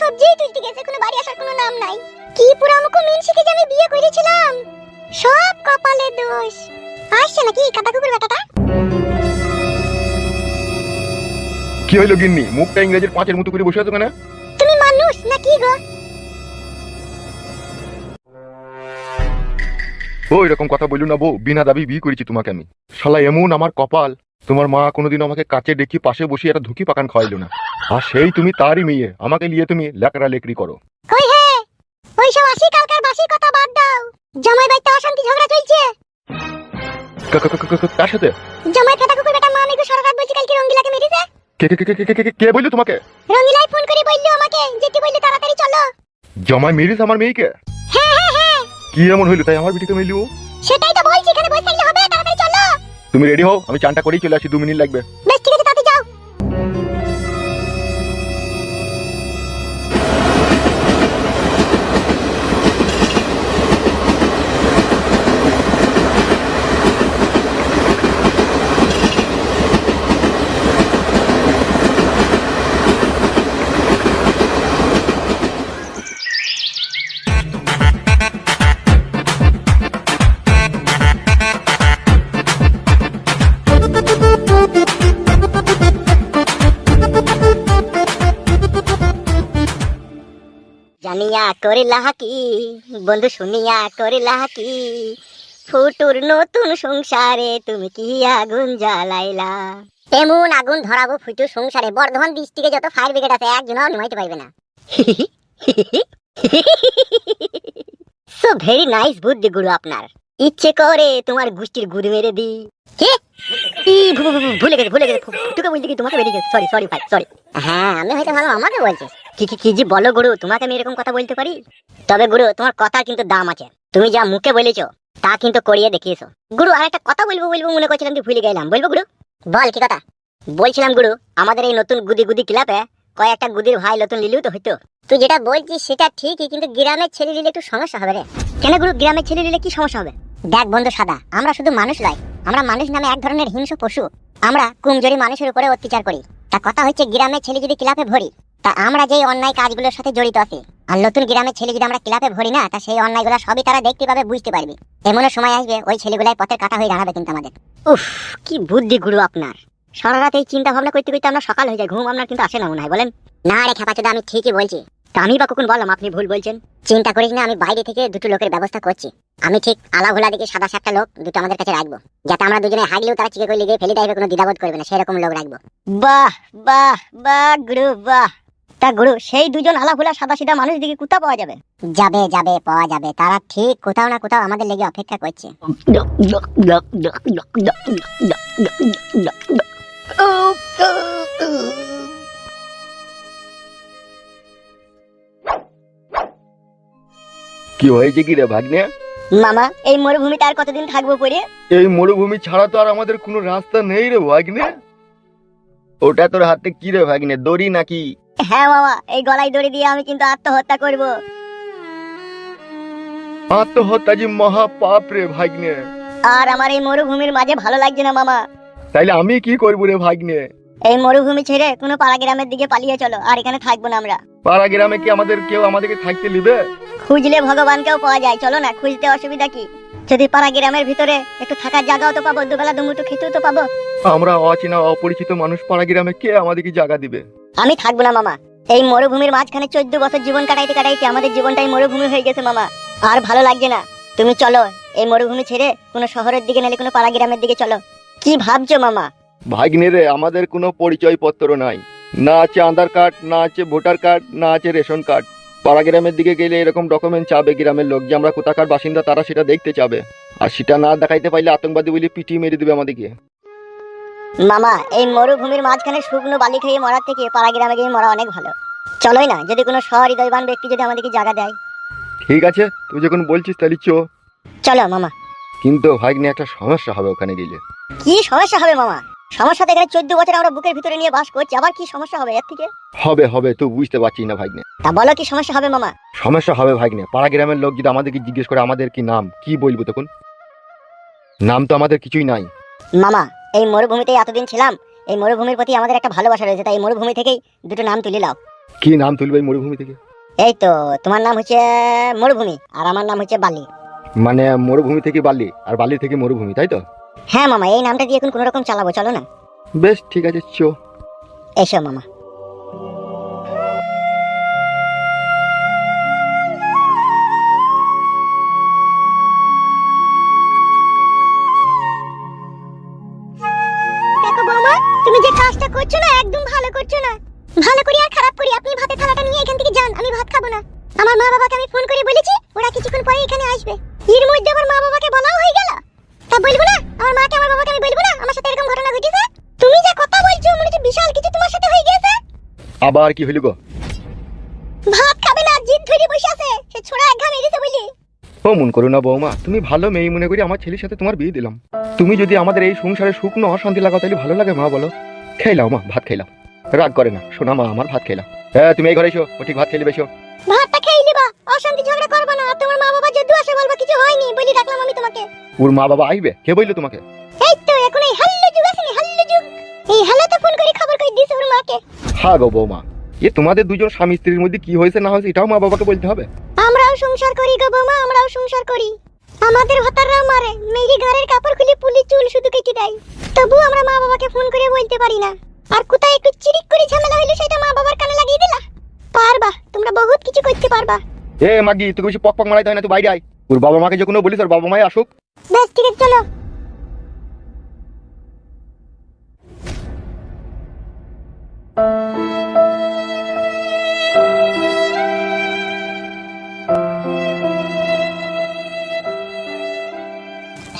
সবজিই তুলতে গেছে কোনো বাড়ি আসার কোনো নাম নাই। কি পুরামুখো মিনসিকে যে আমি বিয়ে করেছিলাম? সব কপালে দোষ। আসছে নাকি কাটা কুকুর বেটাটা কি হইল গিন্নি? মুখটা ইংরেজির পাঁচের মতো করে বসে আছো কেন? তুমি মানুষ না কি গো? ও এরকম কথা বলল না বউ। বিনা দাবি বিয়ে করেছি তোমাকে আমি। শালা এমন আমার কপাল। তোমার মা কোনোদিন আমাকে কাছে ডেকে পাশে বসিয়ে একটা ধুকি পাকান খাওয়াইলো না। আর সেই তুমি তারই মেয়ে। আমাকে নিয়ে তুমি লেকড়া লেকড়ি করো। কই হে! ওই সব আসি কালকার বাসি কথা বাদ দাও। জামাই বাইতে অশান্তি ঝগড়া চলছে। কার সাথে? জামাই ফাটা কুকুর বেটা মা আমি সারা রাত বলছি কালকে রঙ্গিলাকে মেরেছে। কে কে কে কে- কে কে- বলল তোমাকে? রঙ্গিলাই ফোন করে বলল আমাকে যেতে বলল তাড়াতাড়ি চলো। জমায় মেরিস আমার মেয়েকে? হ্যাঁ হ্যাঁ হ্যাঁ কি এমন হইল? তাই আমার বিটিকে মেলি ও? সেটাই তো বলছি এখানে বসে থাকলে হবে তাড়াতাড়ি চলো। তুমি রেডি হও আমি চানটা করেই চলে আসি দু মিনিট লাগবে। করিলা বন্ধু শুনিয়া করিলা ফুটুর নতুন সংসারে তুমি কি আগুন জ্বালাইলা? এমন আগুন ধরাবো ফুটুর সংসারে, বর্ধমান ডিস্ট্রিক্টে যত ফায়ার ব্রিগেড আছে, একজনও নিমাইতে পারবে না। সো ভেরি নাইস বুদ্ধি গুরু আপনার। ইচ্ছে করে তোমার গুষ্টির গুড় মেরে দি কে? ভুলে গেছে ভুলে গেছে বলতে কি, তোমাকে বেরিয়ে সরি সরি ভাই সরি হ্যাঁ আমি হয়তো ভালো, আমাকে বলছিস। কি কি কি জি বলো গুরু, তোমাকে আমি এরকম কথা বলতে পারি? তবে গুরু, তোমার কথা কিন্তু দাম আছে। তুমি যা মুখে বলেছ, তা কিন্তু করিয়ে দেখিয়েছো। গুরু, আর একটা কথা বলব বলব, মনে করছিলাম তুই ভুলে গেলাম। বলব গুরু? বল, কি কথা? বলছিলাম গুরু, আমাদের এই নতুন গুদি গুদি ক্লাবে কয়েকটা গুদির ভাই নতুন লিলিও তো হইতো। তুই যেটা বলছিস, সেটা ঠিকই, কিন্তু গ্রামের ছেলে নিলে একটু সমস্যা হবে রে। কেন গুরু, গ্রামের ছেলে নিলে কি সমস্যা হবে? দেখ বন্ধু সাদা, আমরা শুধু মানুষ লাই আমরা মানুষ নামে এক ধরনের হিংস্র পশু। আমরা কুমজোরি মানুষের উপরে অত্যাচার করি। তা কথা হচ্ছে, গ্রামের ছেলে যদি ক্লাবে ভরি তা আমরা যেই অন্যায় কাজগুলোর সাথে জড়িত আছি আর নতুন গ্রামের ছেলে যদি আমরা ক্লাবে ভরি না তা সেই অন্যায়গুলো সবই তারা দেখতে পাবে বুঝতে পারবে। এমনও সময় আসবে ওই ছেলেগুলাই পথের কাটা হয়ে দাঁড়াবে কিন্তু আমাদের। উফ কি বুদ্ধি গুরু আপনার। সারা রাত এই চিন্তা ভাবনা করতে করতে আমরা সকাল হয়ে যায় ঘুম আপনার কিন্তু আসে না মনে হয় বলেন। না রে খেপাচোদা আমি ঠিকই বলছি। তা আমি বা কখন বললাম আপনি ভুল বলছেন? চিন্তা করিস না আমি বাইরে থেকে দুটো লোকের ব্যবস্থা করছি। আমি ঠিক আলা ভোলা দিকে সাদা সাতটা লোক দুটো আমাদের কাছে রাখব। যাতে আমরা দুজনে হাগলেও তারা চিকে করে লিগে ফেলে দেবে কোনো দ্বিধাবোধ করবে না সেরকম লোক রাখব। বাহ বাহ বাহ গুরু বাহ। তা গুরু সেই দুজন আলা সাদা সিধা মানুষ দিকে কোথা পাওয়া যাবে? যাবে যাবে পাওয়া যাবে। তারা ঠিক কোথাও না কোথাও আমাদের লেগে অপেক্ষা করছে। কি হয়েছে কি রে ভাগ্নে? মামা এই মরুভূমিতে আর কতদিন থাকব পরে এই মরুভূমি ছাড়া তো আর আমাদের কোনো রাস্তা নেই রে ভাগ্নে। ওটা তোর হাতে কি রে ভাগ্নে দড়ি নাকি হ্যাঁ মামা এই গলায় দড়ি দিয়ে আমি কিন্তু আত্মহত্যা করব। আত্মহত্যা যে মহা পাপ রে ভাগ্নে। আর আমার এই মরুভূমির মাঝে ভালো লাগছে না মামা তাইলে আমি কি করব রে ভাগ্নে? এই মরুভূমি ছেড়ে কোনো পাড়া গ্রামের দিকে পালিয়ে চলো আর এখানে থাকব না আমরা। পাড়া গ্রামে কি আমাদের কেউ আমাদেরকে থাকতে খুঁজলে ভগবানকেও পাওয়া যায় চলো না খুঁজতে অসুবিধা কি? যদি পাড়া গ্রামের ভিতরে একটু থাকার জায়গাও তো পাবো দুবেলা দুমুটো খেতেও তো পাবো। আমরা অচেনা অপরিচিত মানুষ পাড়া গ্রামে কে আমাদেরকে জায়গা দিবে? আমি থাকব না, মামা। এই মরুভূমির মাঝখানে চোদ্দ বছর জীবন কাটাইতে কাটাইতে আমাদের জীবনটাই মরুভূমি হয়ে গেছে, মামা। আর ভালো লাগছে না। তুমি চলো, এই মরুভূমি ছেড়ে কোনো শহরের দিকে নালে কোনো পাড়া গ্রামের দিকে চলো। কি ভাবছ, মামা? ভাগ্নে রে, আমাদের কোনো পরিচয় পত্র নাই। না আছে আধার কার্ড, না আছে ভোটার কার্ড, না আছে রেশন কার্ড। পাড়া গ্রামের দিকে গেলে এরকম ডকুমেন্ট চাবে গ্রামের লোক, যে আমরা কোথাকার বাসিন্দা তারা সেটা দেখতে চাবে। আর সেটা না দেখাইতে পারলে আতঙ্কবাদী বলে পিটিয়ে মেরে দিবে আমাদেরকে। মামা এই মরুভূমির মাঝখানে শুকনো বালি খেয়ে মরার থেকে পাড়া গ্রামে গিয়ে মরা অনেক ভালো। চলোই না যদি কোনো সহৃদয়বান ব্যক্তি যদি আমাদেরকে জায়গা দেয়। ঠিক আছে তুই যখন বলছিস তাহলে চো। চলো মামা। কিন্তু ভাগ্নে একটা সমস্যা হবে ওখানে গেলে। কি সমস্যা হবে মামা? সমস্যা তো এখানে চোদ্দ বছর আমরা বুকের ভিতরে নিয়ে বাস করছি আবার কি সমস্যা হবে এর থেকে? হবে হবে তুই বুঝতে পারছিস না ভাগ্নে। তা বলো কি সমস্যা হবে মামা? সমস্যা হবে ভাগ্নে পাড়া গ্রামের লোক যদি আমাদেরকে জিজ্ঞেস করে আমাদের কি নাম কি বলব তখন? নাম তো আমাদের কিছুই নাই। মামা এই মরুভূমিতে এতদিন ছিলাম এই মরুভূমির প্রতি আমাদের একটা ভালোবাসা রয়েছে তাই এই মরুভূমি থেকেই দুটো নাম তুলে নাও। কি নাম তুলবে এই মরুভূমি থেকে? এই তো তোমার নাম হচ্ছে মরুভূমি আর আমার নাম হচ্ছে বালি। মানে মরুভূমি থেকে বালি আর বালি থেকে মরুভূমি তাই তো? হ্যাঁ মামা এই নামটা দিয়ে এখন কোনো রকম চালাবো চলো না। বেশ ঠিক আছে চো। এসো মামা। আবার কি হইল গো? ভাত খাবে না জিদ ধরে বসে আছে। সে ছোড়া এক ঘা মেরেছে বলি ও মন করো না বৌমা তুমি ভালো মেয়ে মনে করি আমার ছেলের সাথে তোমার বিয়ে দিলাম। তুমি যদি আমাদের এই সংসারে শুকনো অশান্তি লাগাও তাহলে ভালো লাগে মা বলো। খেলাও মা ভাত খেলাম রাগ করে না শোনা মা আমার ভাত খেলাম হ্যাঁ তুমি এই ঘরে এসো ও ঠিক ভাত খেলে বেশো ভাতটা খেয়ে নিবা অশান্তি ঝগড়া করবে না। আর তোমার মা বাবা যদি আসে বলবা কিছু হয়নি বলি রাখলাম আমি তোমাকে। ওর মা বাবা আইবে? কে বলল তোমাকে? এই তো এখন এই হাল্লু যুগ আছে হাল্লু যুগ এই হাল্লা তো ফোন করে খবর কই দিছে ওর মাকে? হ্যাঁ গো বৌমা। এ তোমাদের দুজন স্বামী স্ত্রীর মধ্যে কি হয়েছে না হয়েছে এটাও মা বাবাকে বলতে হবে। আমরাও সংসার করি গো বৌমা আমরাও সংসার করি। আমাদের ভাতাররা মারে মেরি ঘরের কাপড় খুলে পুলি চুল শুধু কেটে দেয়। তবু আমরা মা বাবাকে ফোন করে বলতে পারি না। আর কোথায় একটু চিরিক করে ঝামেলা হইল সেটা মা বাবার কানে লাগিয়ে দিলা? পারবা তোমরা বহুত কিছু করতে পারবা। এ মাগি তুই বেশি পক পক মারাইতে হয় না তুই বাইরে আয়। ওর বাবা মাকে যখন বলিস ওর বাবা মাই আসুক। বেশ ঠিক আছে চলো।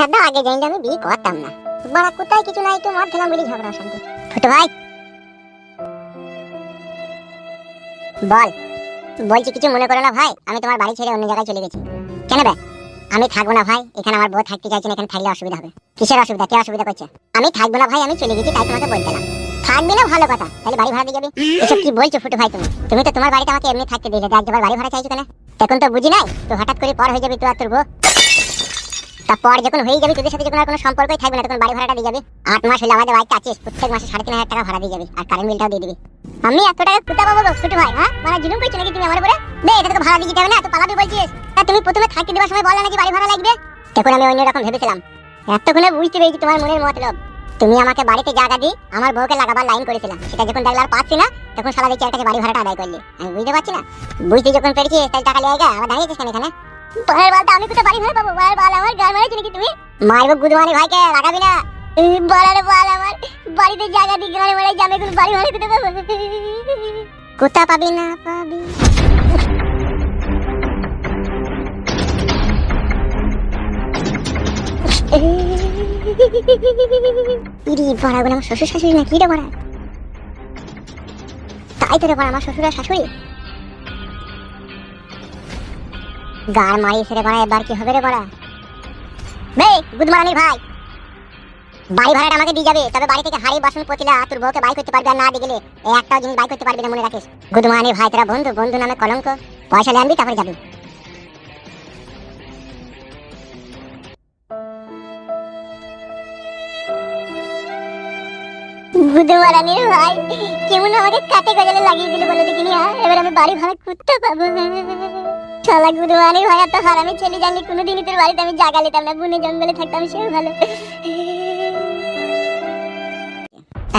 হ্যাঁ আগে জানলে আমি বিয়ে করতাম না। কোথায় কিছু নাই তো খেলাম বলি ঝগড়া ছোট ভাই। বল, বলছি কিছু মনে করো না ভাই, আমি তোমার বাড়ি ছেড়ে অন্য জায়গায় চলে গেছি। কেন বে? আমি থাকব না ভাই, এখানে আমার বউ থাকতে চাইছে এখানে থাকলে অসুবিধা হবে। কিসের অসুবিধা? কে অসুবিধা করছে? আমি থাকব না ভাই, আমি চলে গেছি, তাই তোমাকে বলতেলাম থাকবি না ভালো কথা, তাহলে বাড়ি ভাড়া দিয়ে যাবি। এসব কি বলছো ফুটু ভাই তুমি? তুমি তো তোমার বাড়িতে আমাকে এমনি থাকতে দিলে তো বাড়ি ভাড়া চাইছো কেন? তখন তো বুঝি নাই, তো হঠাৎ করে পর হয়ে যাবে তুই আর তোর বউ। তারপর যখন হয়ে যাবে, তোদের সাথে যখন আর কোনো সম্পর্কই থাকবে না, তখন বাড়ি ভাড়াটা দিয়ে যাবে। আট মাস হলে আমাদের বাড়িতে আছিস, প্রত্যেক মাসে সাড়ে তিন হাজার টাকা ভাড়া দিয়ে যাবে, আর কারেন্ট বিলটাও দিয়ে দিবি। আমি এত টাকা কোথা পাবো গো, ছোট ভাই হ্যাঁ? মানে জুলুম করছ নাকি তুমি আমার উপরে? বে এটা তো ভাড়া দিয়ে হবে না তো পালাবি বলছিস। তা তুমি প্রথমে থাকতে দেওয়ার সময় বললে নাকি বাড়ি ভাড়া লাগবে। তখন আমি অন্য রকম ভেবেছিলাম। এতক্ষণে বুঝতে পেরেছি তোমার মনের মতলব। তুমি আমাকে বাড়িতে জায়গা দি, আমার বউকে লাগাবার লাইন করেছিলাম সেটা যখন দেখলে আর পাচ্ছি না, তখন সারা দেখছি আর কাছে বাড়ি ভাড়াটা আদায় করলি। আমি বুঝতে পারছি না। বুঝতে যখন পেরেছি তাহলে টাকা লিয়ে গা, আবার দাঁড়িয়েছিস কেন এখানে? বারটা আমি কোথায় বাড়ি ভাড়া পাবো? বার আমার গান মারেছি নাকি তুমি? মারবো গুদমানি ভাইকে লাগাবি না। বলার বল আমার, বাড়িতে জায়গা দিয়ে গান মারাই যাবে এখন বাড়ি ভাড়া কোথায় পাবো কোথা পাবি না পাবি? ইরি আমার শ্বশুর শাশুড়ি না কি রে বড়া? তাই তো বড়া, আমার শ্বশুর আর শাশুড়ি? গার মারি সেরে বড়া এবার কি হবে রে বড়া বে গুদমারানির ভাই। বাড়ি ভাড়াটা আমাকে দিয়ে যাবে, তবে বাড়ি থেকে হাড়ি, বাসন পতিলা তোর বউকে বাই করতে পারবে আর না দিয়ে এই একটাও জিনিস বাই করতে পারবি না মনে রাখিস। গুদমারানির ভাই, তোরা বন্ধু বন্ধু নামে কলঙ্ক। পয়সা আনবি তারপরে যাবি। কেমন আমাকে কাটে গজালে লাগিয়ে দিল বলে দেখিনি হ্যাঁ? এবার আমি বাড়ি ভাড়া করতে পাবো? শালা ভাই হারামি ছেলে কোনোদিনই তোর বাড়িতে আমি জাগা না, বনে জঙ্গলে থাকতাম ভালো।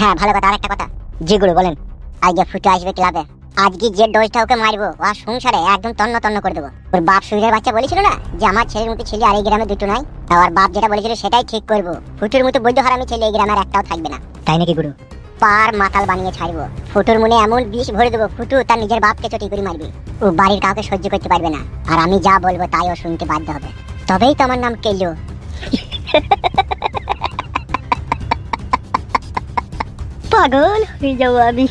হ্যাঁ ভালো কথা কথা। জি গুরু বলেন, আজকে ফুটে আসবে ক্লাবে। আজকে যে ওকে মারবো আর সংসারে একদম তন্ন তন্ন করে দেবো। ওর বাপ সুরের বাচ্চা বলেছিল না যে, আমার ছেলের মতো ছেলে আর এই গ্রামে দুটো নাই? আর বাপ যেটা বলেছিল সেটাই ঠিক করব। ফুটুর মতো বৈধ হারামি ছেলে এই গ্রামে আর একটাও থাকবে না। তাই নাকি, গুরু? পার মাতাল বানিয়ে ছাড়বো। ফুটুর মনে এমন বিষ ভরে দেবো ফুটু তার নিজের বাপকে চটি করে মারবে। ও বাড়ির কাউকে সহ্য করতে পারবে না। আর আমি যা বলব তাই ও শুনতে বাধ্য হবে। তবেই তো আমার নাম কেলো। পাগল হয়ে যাব আমি।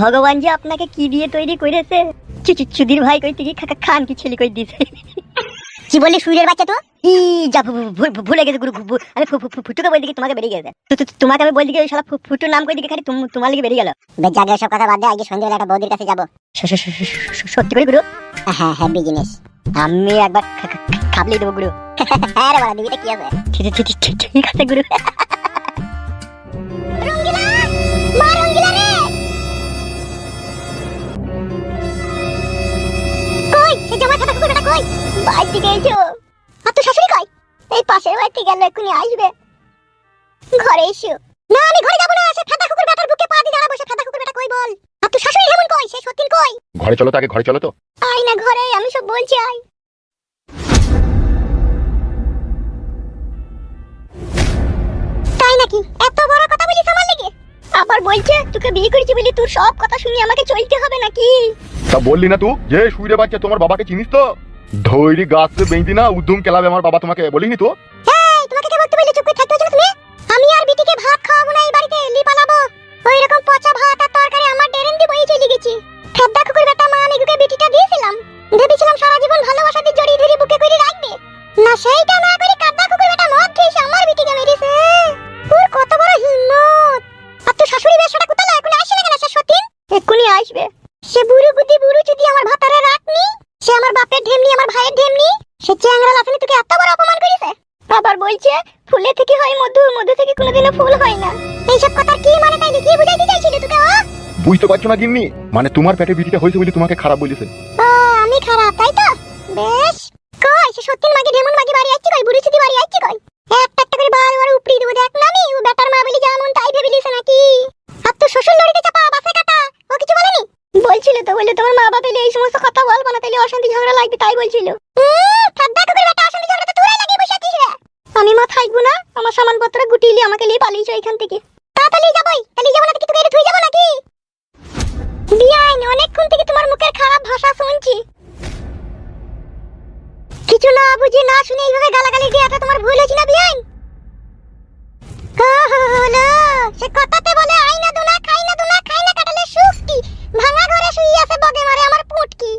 ভগবান যে আপনাকে কি দিয়ে তৈরি করেছে? চুচু চুদির ভাই কই খা- খান কি ছেলে কই দিছে? কি বললি সুরের বাচ্চা তো? ই যা ভুলে গেছে গুরু আমি ফুটুকে বই দিকে তোমাকে বেরিয়ে গেছে। তোমাকে আমি বই দিকে সারা ফুটুর নাম করে দিকে খালি তোমার লিগে বেরিয়ে গেল। জাগে সব কথা বাদ দে আজকে সন্ধ্যেবেলা একটা বৌদির কাছে যাব। সত্যি করে গুরু? হ্যাঁ হ্যাপি জিনিস আমি একবার খাবলিয়ে দেবো গুরু। হ্যাঁ রে বাবা দিবিটা কি হবে? ঠিক আছে গুরু। কই সে জমা খাতা কই? বাড়ি থেকে এসো। আর তো শাশুড়ি কই এই পাশের বাড়িতে গেল এক্ষুনি আসবে। ঘরে এসো। না আমি ঘরে যাব না সে ফেদা কুকুর বেটার বুকে পা দিয়ে দাঁড়াবো সে ফেদা কুকুর বেটা কই বল? আর তো শাশুড়ি হেমন কই সে সত্যিন কই? ঘরে চলো তো আগে ঘরে চলো তো। আই না ঘরে আমি সব বলছি আই তাই নাকি? এত বড় কথা বলিস আমার লেগে? আবার বলছে তোকে বিয়ে করেছি বলি তোর সব কথা শুনে আমাকে চলতে হবে নাকি? তা বললি না তুই? যে শুইরে বাচ্চা তোমার বাবাকে চিনিস তো? ধৈরি গাছ বেঁধি না, উদ্যম কেলাবে আমার বাবা তোমাকে, বলিনি তো? আমি আর ধরে না খেয়েছে আমার কত বড় সে আসবে। সে বুড়ো বুদ্ধি বুড়ো যদি আমার ভাতারে রাখনি সে আমার বাপের ঢেমনি আমার ভাইয়ের ঢেমনি? সে চ্যাংরা লাফানি তোকে এত বড় অপমান করেছে? আবার বলছে ফুলে থেকে হয় মধু মধু থেকে কোনোদিনও ফুল হয় না। এইসব কথা কি মানে তাই কি বুঝাইতে চাইছিল তোকে ও বুঝতে পারছ না গিন্নি? মানে তোমার পেটে বিটিটা হয়েছে বলে তোমাকে খারাপ বলেছে। আমি খারাপ তাই তো? বেশ। কই সে সত্যিন মাগে ঢেমন মাগে বাড়ি আসছে কই? বুড়ি চুদি বাড়ি আসছে কই? একটা একটা করে বার বার উপরি দেবো দেখ না আমি ও বেটার মা বলি যেমন তাই ভেবে লিছে নাকি আর তো শ্বশুর লড়িতে চাপা বাসে কাটা ও কিছু বলেনি বলছিল তো বলল তোমার মা বাবা পেলে এই সমস্ত কথা বলব না তাহলে অশান্তি ঝগড়া লাগবে তাই বলছিল উম, ঠাড্ডা কুকুর বেটা অশান্তি ঝগড়া তো তোরাই লাগিয়ে বসে আছিস রে। আমি মা থাকব না, আমার সামানপত্র গুটিয়ে আমাকে নিয়ে পালিয়েছো এখান থেকে। তাড়াতাড়ি তাহলে যাব নাকি? বিয়াইন থেকে তোমার মুখের খারাপ ভাষা শুনছি। কিছু না বুঝি, না শুনে এইভাবে তোমার ভুল হয়েছে না বিয়াইন? হলো সে কথাতে বলে আইনা দুনা খাই না দুনা খাই না কাটালে সুখটি ভাঙা ঘরে শুয়ে আছে বগে মারে আমার পুটকি।